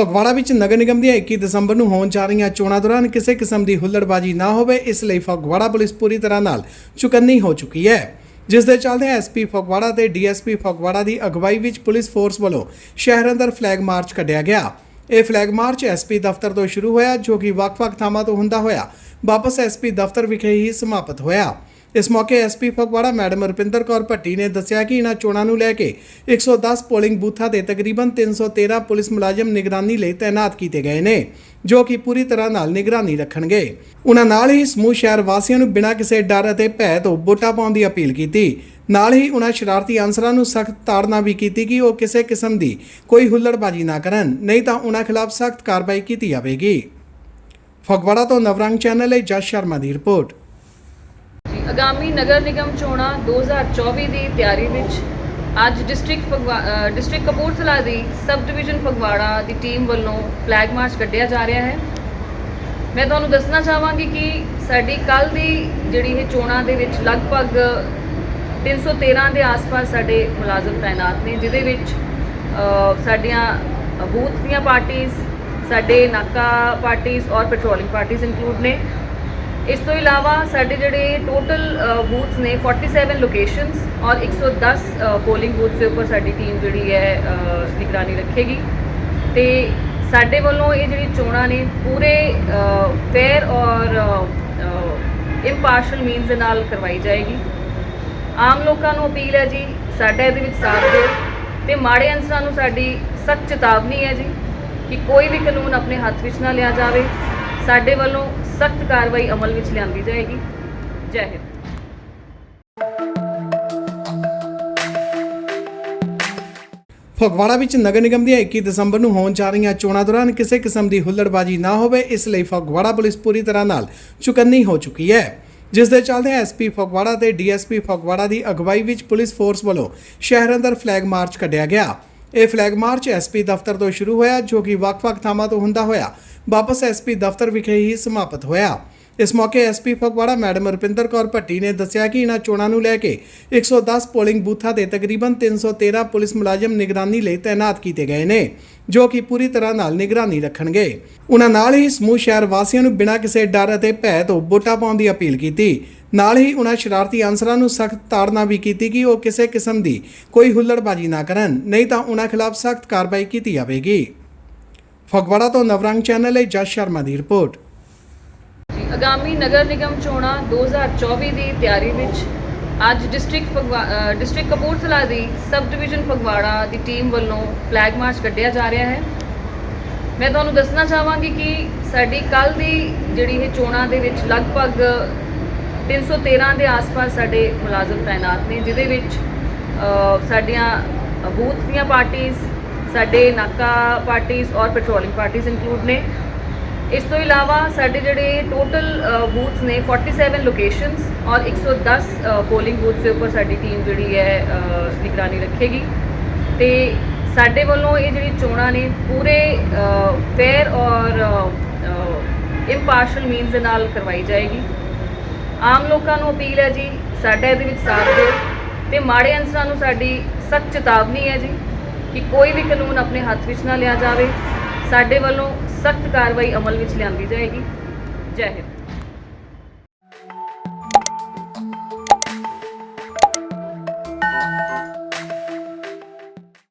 ਫਗਵਾੜਾ ਵਿੱਚ ਨਗਰ ਨਿਗਮ ਦੀਆਂ 21 ਦਸੰਬਰ ਨੂੰ ਹੋਣ ਜਾ ਰਹੀਆਂ ਚੋਣਾਂ ਦੌਰਾਨ ਕਿਸੇ ਕਿਸਮ ਦੀ ਹੁੱਲੜਬਾਜ਼ੀ ਨਾ ਹੋਵੇ, ਇਸ ਲਈ ਫਗਵਾੜਾ ਪੁਲਿਸ ਪੂਰੀ ਤਰ੍ਹਾਂ ਨਾਲ ਚੁਕੰਨੀ ਹੋ ਚੁੱਕੀ ਹੈ। ਜਿਸ ਦੇ ਚੱਲਦੇ ਐਸਪੀ ਫਗਵਾੜਾ ਤੇ ਡੀਐਸਪੀ ਫਗਵਾੜਾ ਦੀ ਅਗਵਾਈ ਵਿੱਚ ਪੁਲਿਸ ਫੋਰਸ ਵੱਲੋਂ ਸ਼ਹਿਰ ਅੰਦਰ ਫਲੈਗ ਮਾਰਚ ਕੱਢਿਆ ਗਿਆ। ਇਹ ਫਲੈਗ ਮਾਰਚ ਐਸਪੀ ਦਫ਼ਤਰ ਤੋਂ ਸ਼ੁਰੂ ਹੋਇਆ, ਜੋ ਕਿ ਵੱਖ-ਵੱਖ ਥਾਵਾਂ ਤੋਂ ਹੁੰਦਾ ਹੋਇਆ, ਵਾਪਸ ਐਸਪੀ ਦਫ਼ਤਰ ਵਿਖੇ ਹੀ ਸਮਾਪਤ ਹੋਇਆ। ਇਸ ਮੌਕੇ ਐਸਪੀ ਫਗਵਾੜਾ ਮੈਡਮ ਰੁਪਿੰਦਰ ਕੌਰ ਭੱਟੀ ਨੇ ਦੱਸਿਆ ਕਿ ਇਹਨਾਂ ਚੋਣਾਂ ਨੂੰ ਲੈ ਕੇ 110 ਪੋਲਿੰਗ ਬੂਥਾਂ 'ਤੇ ਤਕਰੀਬਨ 313 ਪੁਲਿਸ ਮੁਲਾਜ਼ਮ ਨਿਗਰਾਨੀ ਲਈ ਤਾਇਨਾਤ ਕੀਤੇ ਗਏ ਨੇ, ਜੋ ਕਿ ਪੂਰੀ ਤਰ੍ਹਾਂ ਨਾਲ ਨਿਗਰਾਨੀ ਰੱਖਣਗੇ। ਉਹਨਾਂ ਨਾਲ ਹੀ ਸਮੂਹ ਸ਼ਹਿਰ ਵਾਸੀਆਂ ਨੂੰ ਬਿਨਾਂ ਕਿਸੇ ਡਰ ਅਤੇ ਭੈ ਤੋਂ ਵੋਟਾਂ ਪਾਉਣ ਦੀ ਅਪੀਲ ਕੀਤੀ। ਨਾਲ ਹੀ ਉਹਨਾਂ ਸ਼ਰਾਰਤੀ ਅਨਸਰਾਂ ਨੂੰ ਸਖਤ ਤਾੜਨਾ ਵੀ ਕੀਤੀ ਕਿ ਉਹ ਕਿਸੇ ਕਿਸਮ ਦੀ ਕੋਈ ਹੁੱਲੜਬਾਜ਼ੀ ਨਾ ਕਰਨ, ਨਹੀਂ ਤਾਂ ਉਹਨਾਂ ਖਿਲਾਫ ਸਖਤ ਕਾਰਵਾਈ ਕੀਤੀ ਜਾਵੇਗੀ। ਫਗਵਾੜਾ ਤੋਂ ਨਵਰੰਗ ਚੈਨਲ ਲਈ ਜਸ ਸ਼ਰਮਾ ਦੀ ਰਿਪੋਰਟ। ਆਗਾਮੀ ਨਗਰ ਨਿਗਮ ਚੋਣਾਂ 2024 ਦੀ ਤਿਆਰੀ ਵਿੱਚ ਅੱਜ ਡਿਸਟ੍ਰਿਕਟ ਫਗਵਾ- ਡਿਸਟ੍ਰਿਕਟ ਕਪੂਰਥਲਾ ਦੀ ਸਬ ਡਿਵੀਜ਼ਨ ਫਗਵਾੜਾ ਦੀ ਟੀਮ ਵੱਲੋਂ ਫਲੈਗ ਮਾਰਚ ਕੱਢਿਆ ਜਾ ਰਿਹਾ ਹੈ। ਮੈਂ ਤੁਹਾਨੂੰ ਦੱਸਣਾ ਚਾਹਾਂਗੀ ਕਿ ਸਾਡੀ ਕੱਲ ਦੀ ਜਿਹੜੀ ਇਹ ਚੋਣਾਂ ਦੇ ਵਿੱਚ ਲਗਭਗ 313 ਦੇ ਆਸ-ਪਾਸ ਸਾਡੇ ਮੁਲਾਜ਼ਮ ਤਾਇਨਾਤ ਨੇ, ਜਿਹਦੇ ਵਿੱਚ ਸਾਡੀਆਂ ਬੂਥ ਦੀਆਂ ਪਾਰਟੀਆਂ ਸਾਡੇ ਨਾਕਾ ਪਾਰਟੀਆਂ ਔਰ ਪੈਟਰੋਲਿੰਗ ਪਾਰਟੀਆਂ ਇਨਕਲੂਡ ਨੇ। ਇਸ ਤੋਂ ਇਲਾਵਾ ਸਾਡੇ ਜਿਹੜੇ ਟੋਟਲ ਬੂਥਸ ਨੇ 47 ਲੋਕੇਸ਼ਨਸ ਔਰ 110 ਪੋਲਿੰਗ ਬੂਥਸ ਦੇ ਉੱਪਰ ਸਾਡੀ ਟੀਮ ਜਿਹੜੀ ਹੈ ਨਿਗਰਾਨੀ ਰੱਖੇਗੀ। ਤੇ ਸਾਡੇ ਵੱਲੋਂ ਇਹ ਜਿਹੜੀ ਚੋਣਾਂ ਨੇ ਪੂਰੇ ਫੇਅਰ ਔਰ ਇੰਪਾਰਸ਼ਲ ਮੀਨਸ ਦੇ ਨਾਲ ਕਰਵਾਈ ਜਾਏਗੀ। ਆਮ ਲੋਕਾਂ ਨੂੰ ਅਪੀਲ ਹੈ ਜੀ, ਸਾਡਾ ਇਹਦੇ ਵਿੱਚ ਸਾਥ ਦਿਓ ਤੇ ਮਾੜੇ ਅੰਸਰਾਂ ਨੂੰ ਸਾਡੀ ਸਖਤ ਚੇਤਾਵਨੀ ਹੈ ਜੀ ਕਿ ਕੋਈ ਵੀ ਕਾਨੂੰਨ ਆਪਣੇ ਹੱਥ ਵਿੱਚ ਨਾ ਲਿਆ ਜਾਵੇ। ਸਾਡੇ ਵੱਲੋਂ ਸਖਤ ਕਾਰਵਾਈ ਅਮਲ ਵਿੱਚ ਲਿਆਂਦੀ ਜਾਏਗੀ। ਜੈ ਹਿੰਦ। ਫਗਵਾੜਾ ਵਿੱਚ ਨਗਰ ਨਿਗਮ ਦੀਆਂ 21 ਦਸੰਬਰ ਨੂੰ ਹੋਣ ਜਾ ਰਹੀਆਂ ਚੋਣਾਂ ਦੌਰਾਨ ਕਿਸੇ ਕਿਸਮ ਦੀ ਹੁੱਲੜਬਾਜ਼ੀ ਨਾ ਹੋਵੇ, ਇਸ ਲਈ ਫਗਵਾੜਾ ਪੁਲਿਸ ਪੂਰੀ ਤਰ੍ਹਾਂ ਨਾਲ ਚੁਕੰਨੀ ਹੋ ਚੁੱਕੀ ਹੈ। ਜਿਸ ਦੇ ਚੱਲਦੇ ਐਸਪੀ ਫਗਵਾੜਾ ਤੇ ਡੀਐਸਪੀ ਫਗਵਾੜਾ ਦੀ ਅਗਵਾਈ ਵਿੱਚ ਪੁਲਿਸ ਫੋਰਸ ਵੱਲੋਂ ਸ਼ਹਿਰ ਅੰਦਰ ਫਲੈਗ ਮਾਰਚ ਕੱਢਿਆ ਗਿਆ। ਇਹ ਫਲੈਗ ਮਾਰਚ ਐਸਪੀ ਦਫ਼ਤਰ ਤੋਂ ਸ਼ੁਰੂ ਹੋਇਆ, ਜੋ ਕਿ ਵੱਖ-ਵੱਖ ਥਾਵਾਂ ਤੋਂ ਹੁੰਦਾ ਹੋਇਆ। ਵਾਪਸ ਐਸਪੀ ਦਫ਼ਤਰ ਵਿਖੇ ਹੀ ਸਮਾਪਤ ਹੋਇਆ। ਇਸ ਮੌਕੇ ਐਸਪੀ ਫਗਵਾੜਾ ਮੈਡਮ ਰੁਪਿੰਦਰ ਕੌਰ ਭੱਟੀ ਨੇ ਦੱਸਿਆ ਕਿ ਇਹਨਾਂ ਚੋਣਾਂ ਨੂੰ ਲੈ ਕੇ 110 ਪੋਲਿੰਗ ਬੂਥਾਂ ਤੇ ਤਕਰੀਬਨ 313 ਪੁਲਿਸ ਮੁਲਾਜ਼ਮ ਨਿਗਰਾਨੀ ਲਈ ਤਾਇਨਾਤ ਕੀਤੇ ਗਏ ਨੇ, ਜੋ ਕਿ ਪੂਰੀ ਤਰ੍ਹਾਂ ਨਾਲ ਨਿਗਰਾਨੀ ਰੱਖਣਗੇ। ਉਹਨਾਂ ਨਾਲ ਹੀ ਸਮੂਹ ਸ਼ਹਿਰ ਵਾਸੀਆਂ ਨੂੰ ਬਿਨਾਂ ਕਿਸੇ ਡਰ ਅਤੇ ਭੈ ਤੋਂ ਵੋਟਾਂ ਪਾਉਣ ਦੀ ਅਪੀਲ ਕੀਤੀ। ਨਾਲ ਹੀ ਉਹਨਾਂ ਸ਼ਰਾਰਤੀ ਅਨਸਰਾਂ ਨੂੰ ਸਖਤ ਤਾੜਨਾ ਵੀ ਕੀਤੀ ਕਿ ਉਹ ਕਿਸੇ ਕਿਸਮ ਦੀ ਕੋਈ ਹੁੱਲੜਬਾਜ਼ੀ ਨਾ ਕਰਨ, ਨਹੀਂ ਤਾਂ ਉਹਨਾਂ ਖਿਲਾਫ ਸਖਤ ਕਾਰਵਾਈ ਕੀਤੀ ਜਾਵੇਗੀ। ਫਗਵਾੜਾ ਤੋਂ ਨਵਰੰਗ ਚੈਨਲ ਲਈ ਜਸ ਸ਼ਰਮਾ ਦੀ ਰਿਪੋਰਟ। ਆਗਾਮੀ ਨਗਰ ਨਿਗਮ ਚੋਣਾਂ 2024 ਦੀ ਤਿਆਰੀ ਵਿੱਚ ਅੱਜ ਡਿਸਟ੍ਰਿਕਟ ਫਗਵਾ- ਡਿਸਟ੍ਰਿਕਟ ਕਪੂਰਥਲਾ ਦੀ ਸਬ ਡਿਵੀਜ਼ਨ ਫਗਵਾੜਾ ਦੀ ਟੀਮ ਵੱਲੋਂ ਫਲੈਗ ਮਾਰਚ ਕੱਢਿਆ ਜਾ ਰਿਹਾ ਹੈ। ਮੈਂ ਤੁਹਾਨੂੰ ਦੱਸਣਾ ਚਾਹਾਂਗੀ ਕਿ ਸਾਡੀ ਕੱਲ ਦੀ ਜਿਹੜੀ ਇਹ ਚੋਣਾਂ ਦੇ ਵਿੱਚ ਲਗਭਗ 313 ਦੇ ਆਸ-ਪਾਸ ਸਾਡੇ ਮੁਲਾਜ਼ਮ ਤਾਇਨਾਤ ਨੇ, ਜਿਹਦੇ ਵਿੱਚ ਸਾਡੀਆਂ ਬੂਥ ਦੀਆਂ ਪਾਰਟੀਆਂ ਸਾਡੇ ਨਾਕਾ ਪਾਰਟੀਆਂ ਔਰ ਪੈਟਰੋਲਿੰਗ ਪਾਰਟੀਆਂ ਇਨਕਲੂਡ ਨੇ। ਇਸ ਤੋਂ ਇਲਾਵਾ ਸਾਡੇ ਜਿਹੜੇ ਟੋਟਲ ਬੂਥਸ ਨੇ 47 ਲੋਕੇਸ਼ਨਸ ਔਰ 110 ਪੋਲਿੰਗ ਬੂਥਸ ਦੇ ਉੱਪਰ ਸਾਡੀ ਟੀਮ ਜਿਹੜੀ ਹੈ ਨਿਗਰਾਨੀ ਰੱਖੇਗੀ। ਤੇ ਸਾਡੇ ਵੱਲੋਂ ਇਹ ਜਿਹੜੀ ਚੋਣਾਂ ਨੇ ਪੂਰੇ ਫੇਅਰ ਔਰ ਇੰਪਾਰਸ਼ਲ ਮੀਨਸ ਦੇ ਨਾਲ ਕਰਵਾਈ ਜਾਏਗੀ। ਆਮ ਲੋਕਾਂ ਨੂੰ ਅਪੀਲ ਹੈ ਜੀ, ਸਾਡਾ ਇਹਦੇ ਵਿੱਚ ਸਾਥ ਦਿਓ ਤੇ ਮਾੜੇ ਅਨਸਰਾਂ ਨੂੰ ਸਾਡੀ ਸਖਤ ਚੇਤਾਵਨੀ ਹੈ ਜੀ ਕਿ ਕੋਈ ਵੀ ਕਾਨੂੰਨ ਆਪਣੇ ਹੱਥ ਵਿੱਚ ਨਾ ਲਿਆ ਜਾਵੇ, ਸਾਡੇ ਵੱਲੋਂ ਸਖਤ ਕਾਰਵਾਈ ਅਮਲ ਵਿੱਚ ਲਿਆਂਦੀ ਜਾਏਗੀ। ਜੈ ਹਿੰਦ।